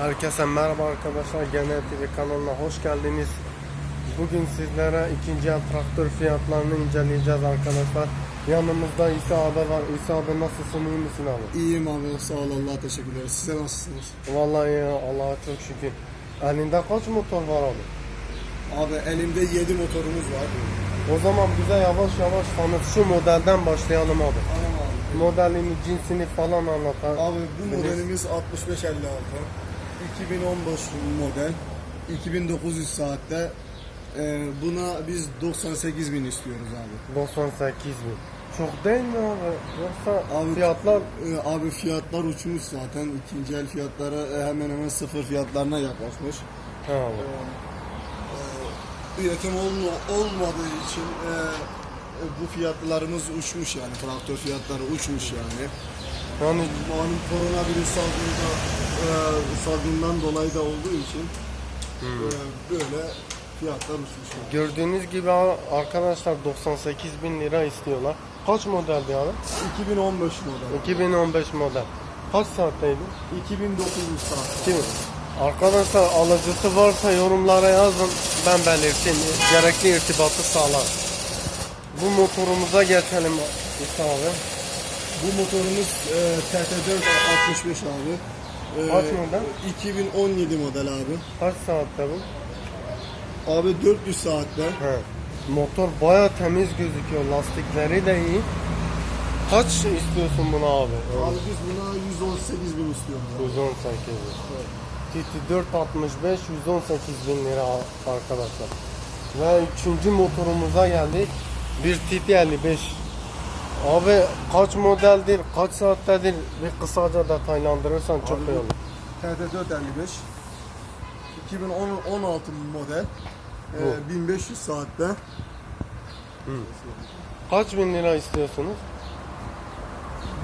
Herkese merhaba arkadaşlar. Genel TV kanalına hoş geldiniz. Bugün sizlere ikinci el traktör fiyatlarını inceleyeceğiz arkadaşlar. Yanımızda İsa abi var. İsa abi nasılsın? iyi misin abi? İyiyim abi sağ ol Allah teşekkür ederiz. Size nasılsınız? Vallahi ya Allah'a çok şükür. Elinde kaç motor var abi? Abi elimde 7 motorumuz var. O zaman bize yavaş yavaş tanıt. Şu modelden başlayalım abi. Tamam abi. Modelini, cinsini falan anlat. Abi bu modelimiz 6556. 2015 model. 2900 saatte. Ee, buna biz 98 bin istiyoruz abi. 98 bin. Çok değil mi abi? Yoksa Abi fiyatlar Ee, abi fiyatlar uçmuş zaten. İkinci el fiyatları e, hemen hemen sıfır fiyatlarına yaklaşmış. ha abi. Ee, üretim olma- olmadığı için e, e, bu fiyatlarımız uçmuş yani. Traktör fiyatları uçmuş yani. Yani Malum koronavirüs salgında, e, salgından dolayı da olduğu için e, böyle fiyatlar uçmuş. Gördüğünüz gibi arkadaşlar 98 bin lira istiyorlar. Kaç modeldi abi? 2015 model. 2015 model. Kaç saatteydi? 2900 saat. Kim? Arkadaşlar alıcısı varsa yorumlara yazın. Ben belirteyim. Gerekli irtibatı sağlar. Bu motorumuza geçelim İsa abi. Bu motorumuz e, TT4 65 abi. E, Kaç model? 2017 model abi. Kaç saatte bu? Abi 400 saatte. He. Motor baya temiz gözüküyor. Lastikleri de iyi. Kaç istiyorsun buna abi? Abi biz buna 118 bin istiyoruz. abi. 118 bin. TT 465 118 bin lira arkadaşlar. Ve üçüncü motorumuza geldik. Bir TT 55. Abi kaç modeldir, kaç saattedir bir kısaca detaylandırırsan çok iyi olur. TT4 55. 2016 model. E, 1500 saatte. Kaç bin lira istiyorsunuz?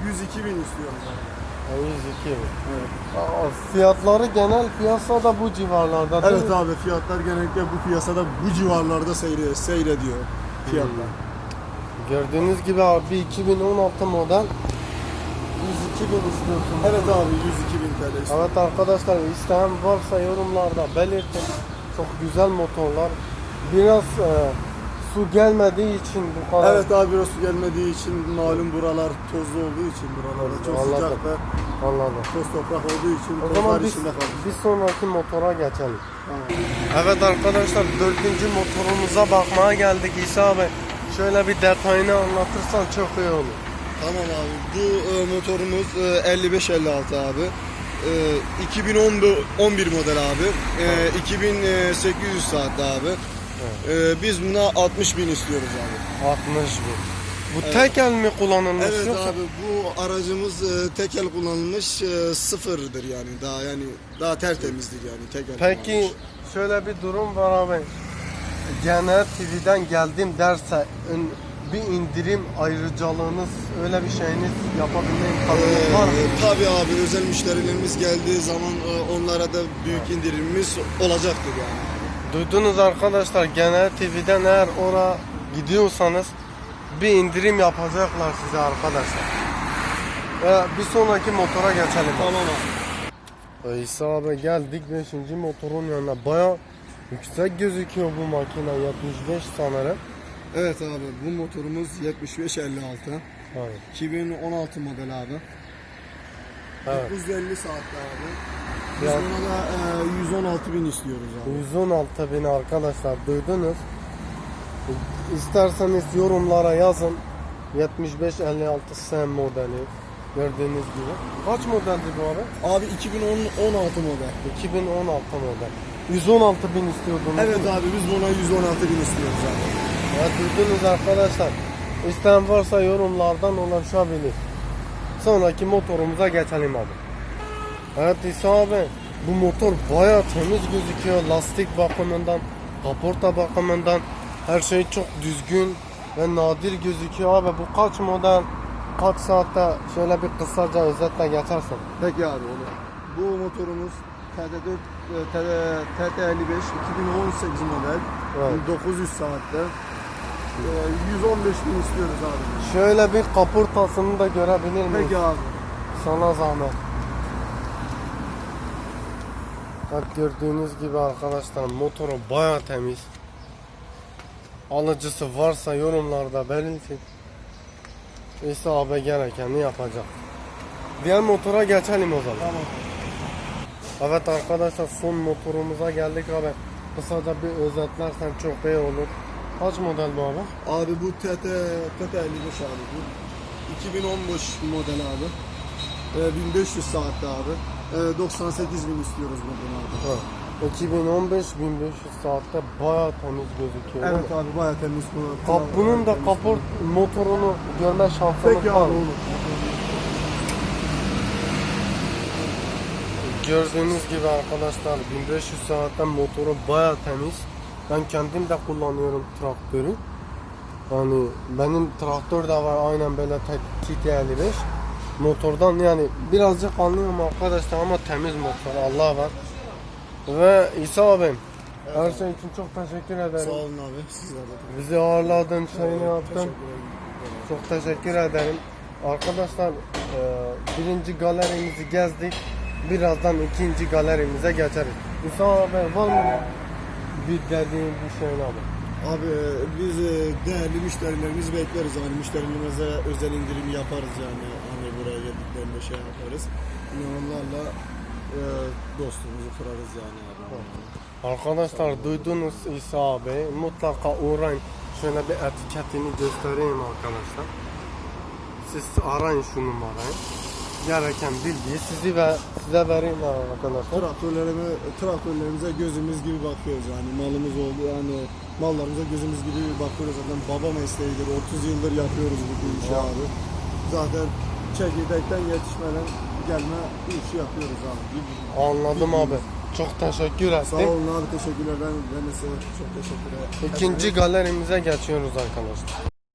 102 bin istiyoruz abi. Ha, 102 bin. Evet. Aa, Fiyatları genel piyasada bu civarlarda değil Evet mi? abi fiyatlar genellikle bu piyasada bu civarlarda seyre, seyrediyor fiyatlar. Gördüğünüz gibi abi 2016 model 102 bin istiyorsunuz. Evet abi 102 bin TL. Evet arkadaşlar isteyen varsa yorumlarda belirtin. Çok güzel motorlar. Biraz e, su gelmediği için bu kadar. Evet abi biraz su gelmediği için malum buralar tozlu olduğu için buralarda çok Anladım. sıcak ve Anladım. toz toprak olduğu için O tozlar zaman biz, içinde kalmış. bir sonraki motora geçelim. Tamam. Evet arkadaşlar dördüncü motorumuza bakmaya geldik İsa abi. Şöyle bir detayını anlatırsan çok iyi olur. Tamam abi bu e, motorumuz e, 5556 abi. E, 2011 model abi. E, 2800 saat abi. E, biz buna 60 bin istiyoruz abi. 60 bin. Bu tek el mi kullanılmış Evet yoksa? abi bu aracımız e, tekel kullanılmış e, sıfırdır yani daha yani daha tertemizdir yani tekel Peki kullanılmış. şöyle bir durum var abi. Genel TV'den geldim derse bir indirim ayrıcalığınız öyle bir şeyiniz yapabilme imkanınız var mı? Ee, tabii abi özel müşterilerimiz geldiği zaman e, onlara da büyük indirimimiz olacaktır yani. Duydunuz arkadaşlar Genel TV'den eğer oraya gidiyorsanız bir indirim yapacaklar size arkadaşlar. Ve bir sonraki motora geçelim. Tamam abi. İsa abi geldik 5. motorun yanına. Baya yüksek gözüküyor bu makine 75 sanırım. Evet abi bu motorumuz 7556. Hayır. 2016 model abi. Evet. 950 saatte abi. Biz Ya- buna da e, 116 bin istiyoruz abi. 116 bin arkadaşlar duydunuz. İsterseniz yorumlara yazın. 7556 S modeli gördüğünüz gibi. Kaç modeldi bu abi? Abi 2016 model. 2016 model. 116 bin istiyordunuz. Evet abi biz buna 116 bin istiyoruz abi. Ya duydunuz arkadaşlar. İsteyen varsa yorumlardan ulaşabilir. Sonraki motorumuza geçelim abi. Evet İsa abi bu motor baya temiz gözüküyor lastik bakımından, kaporta bakımından her şey çok düzgün ve nadir gözüküyor abi bu kaç model kaç saatte şöyle bir kısaca özetle geçersen. Peki abi onu. Bu motorumuz TT4 e, TT55 2018 model. Evet. 900 saatte. E, 115 bin istiyoruz abi. Şöyle bir kaportasını da görebilir miyiz? Peki abi. Sana zahmet. Bak gördüğünüz gibi arkadaşlar motoru baya temiz. Alıcısı varsa yorumlarda belirtin. İsa abi gerekeni yapacak. Diğer motora geçelim o zaman. Tamam. Evet arkadaşlar son motorumuza geldik abi. Kısaca bir özetlersen çok iyi olur. Kaç model bu abi? Abi bu TT, TT 55 abi bu. 2015 model abi. Ee, 1500 saatte abi. Ee, 98 bin istiyoruz buradan abi. Ha. 2015 1500 saatte baya temiz gözüküyor. Evet abi baya temiz. Kap, bunun da kaport motorunu görme şansımız Peki var. abi olur. Gördüğünüz gibi arkadaşlar 1500 saatte motoru baya temiz. Ben kendim de kullanıyorum traktörü. Yani benim traktör de var aynen böyle TT55. Motordan yani birazcık anlıyorum arkadaşlar ama temiz motor Allah var. Ve İsa abim her şey için çok teşekkür ederim. Sağ olun abi. Sizler de. Bizi ağırladın, şeyini yaptın. Teşekkür ederim. Çok teşekkür ederim. Arkadaşlar e, birinci galerimizi gezdik. Birazdan ikinci galerimize geçeriz. İsa abi var mı bir dediğin bir şey abi? Abi biz e, değerli müşterilerimizi bekleriz. Yani müşterilerimize özel indirim yaparız yani. Hani buraya geldiklerinde şey yaparız. Yine onlarla e, dostluğumuzu kurarız yani abi. Arkadaşlar duydunuz İsa abi. Mutlaka uğrayın. Şöyle bir etiketini göstereyim arkadaşlar. Siz arayın şu numarayı. Gereken bilgiyi sizi ve size vereyim arkadaşlar. Traktörlerime, traktörlerimize gözümüz gibi bakıyoruz yani malımız oldu yani mallarımıza gözümüz gibi bakıyoruz zaten baba mesleğidir 30 yıldır yapıyoruz bu işi Vay. abi. Zaten çekirdekten yetişmeden gelme işi yapıyoruz abi. Anladım abi. Çok teşekkür Sağ ettim. olun abi teşekkürler ben, ben de size çok teşekkür ederim. İkinci galerimize geçiyoruz arkadaşlar.